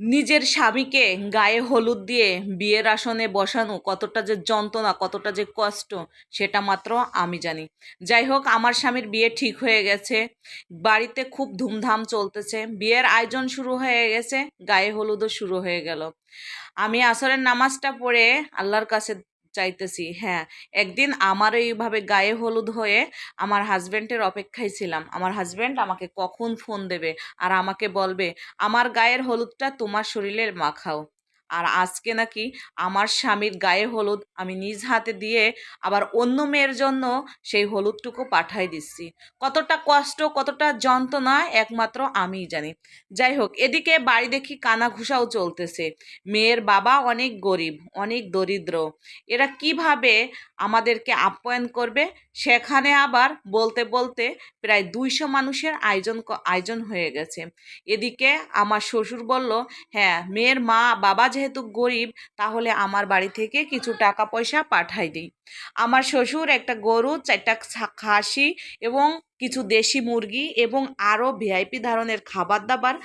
নিজের স্বামীকে গায়ে হলুদ দিয়ে বিয়ের আসনে বসানো কতটা যে যন্ত্রণা, কতটা যে কষ্ট, সেটা মাত্র আমি জানি। যাই হোক, আমার স্বামীর বিয়ে ঠিক হয়ে গেছে। বাড়িতে খুব ধুমধাম চলতেছে। বিয়ের আয়োজন শুরু হয়ে গেছে। গায়ে হলুদও শুরু হয়ে গেল। আমি আসরের নামাজটা পড়ে আল্লাহর কাছে চাইতেছি। হ্যাঁ একদিন আমার এইভাবে গায়ে হলুদ হয়ে আমার হাজব্যান্ডের অপেক্ষায় ছিলাম। আমার হাজব্যান্ড আমাকে কখন ফোন দেবে? আর আমাকে বলবে, আমার গায়ের হলুদটা তোমার শরীরের মাখাও। আর আজকে নাকি আমার স্বামীর গায়ে হলুদ আমি নিজ হাতে দিয়ে আবার অন্য মেয়ের জন্য সেই হলুদটুকু পাঠাই দিচ্ছি। কতটা কষ্ট, কতটা যন্ত্রণা একমাত্র আমিই জানি। যাই হোক, এদিকে বাড়ি দেখি কানা ঘুষাও চলতেছে। মেয়ের বাবা অনেক গরিব, অনেক দরিদ্র। এরা কীভাবে আমাদেরকে আপ্যায়ন করবে? সেখানে আবার বলতে বলতে প্রায় দুইশো মানুষের আয়োজন আয়োজন হয়ে গেছে। এদিকে আমার শ্বশুর বলল হ্যাঁ মেয়ের মা, বাবা যেহেতু গরিব, তাহলে আমার বাড়ি থেকে কিছু টাকা পয়সা পাঠাই দিই। আমার শ্বশুর একটা গরু, চারটা খাসি এবং কিছু দেশি মুরগি এবং আরও ভিআইপি ধরনের খাবার দাবার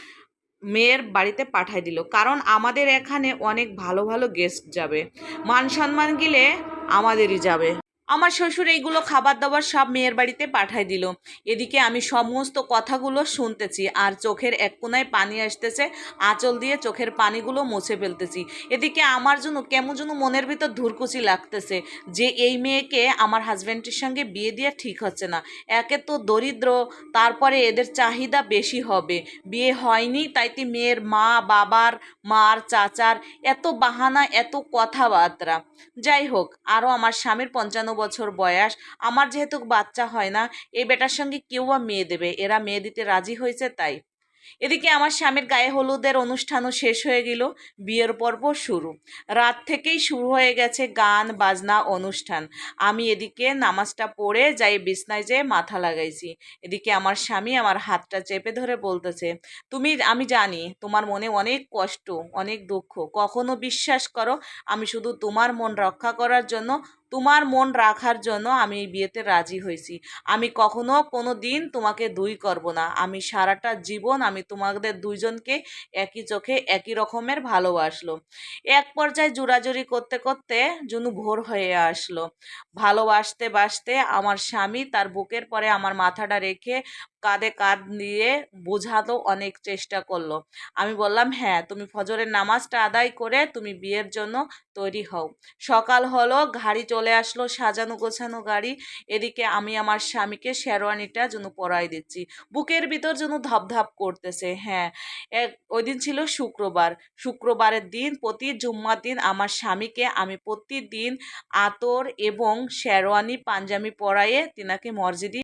মেয়ের বাড়িতে পাঠাই দিল। কারণ আমাদের এখানে অনেক ভালো ভালো গেস্ট যাবে। মান সম্মান গেলে আমাদেরই যাবে। আমার শ্বশুর এইগুলো খাবার দাবার সব মেয়ের বাড়িতে পাঠাই দিল। এদিকে আমি সমস্ত কথাগুলো শুনতেছি আর চোখের এক কোনায় পানি আসতেছে, আঁচল দিয়ে চোখের পানিগুলো মুছে ফেলতেছি। এদিকে আমার জন্য কেমন যেন মনের ভিতর ধুরকুচি লাগতেছে যে এই মেয়েকে আমার হাজব্যান্ডের সঙ্গে বিয়ে দেওয়া ঠিক হচ্ছে না। একে তো দরিদ্র, তারপরে এদের চাহিদা বেশি হবে। বিয়ে হয়নি, তাইতে মেয়ের মা, বাবার, মার, চাচার এত বাহানা, এত কথাবার্তা। যাই হোক, আরও আমার স্বামীর পঞ্চান্ন বছর বয়স, আমার যেহেতু বাচ্চা হয় না এই বেটার সঙ্গে কেউ মেয়ে দেবে, এরা মেয়ে দিতে রাজি হয়েছে তাই। এদিকে আমার স্বামীর গায়ে হলুদের অনুষ্ঠানও শেষ হয়ে গেল, বিয়ের পর্ব শুরু। রাত থেকেই শুরু হয়ে গেছে গান, বাজনা, অনুষ্ঠান। আমি এদিকে নামাজটা পড়ে যাই বিছনায় যেয়ে মাথা লাগাইছি। এদিকে আমার স্বামী আমার হাতটা চেপে ধরে বলতেছে, তুমি, আমি জানি তোমার মনে অনেক কষ্ট, অনেক দুঃখ, কখনো বিশ্বাস করো, আমি শুধু তোমার মন রক্ষা করার জন্য তোমার মন রাখার জন্য আমি এই বিয়েতে রাজি হয়েছি। আমি কখনো কোনো দিন তোমাকে দুই করব না। আমি সারাটা জীবন আমি তোমাদের দুইজনকে একই চোখে একই রকমের ভালোবাসলো। এক পর্যায়ে জোরাজুরি করতে করতে জুনু ভোর হয়ে আসলো। ভালোবাসতে বাসতে আমার স্বামী তার বুকের পরে আমার মাথাটা রেখে কাঁধে কাঁধ দিয়ে বোঝাতো অনেক চেষ্টা করল। আমি বললাম হ্যাঁ তুমি ফজরের নামাজটা আদায় করে তুমি বিয়ের জন্য তৈরি হও। সকাল হলো, ঘাড়ি চলে আসলো সাজানো গোছানো গাড়ি। এদিকে আমি আমার স্বামীকে শেরওয়ানিটা যেন পরাই দিচ্ছি। বুকের ভিতর যেন ধপধপ করতেছে হ্যাঁ। ওই দিন ছিল শুক্রবার। শুক্রবারের দিন প্রতি জুম্মার দিন আমার স্বামীকে আমি প্রতিদিন আতর এবং শেরওয়ানি পাঞ্জামি পরাইয়ে তিনাকে মসজিদে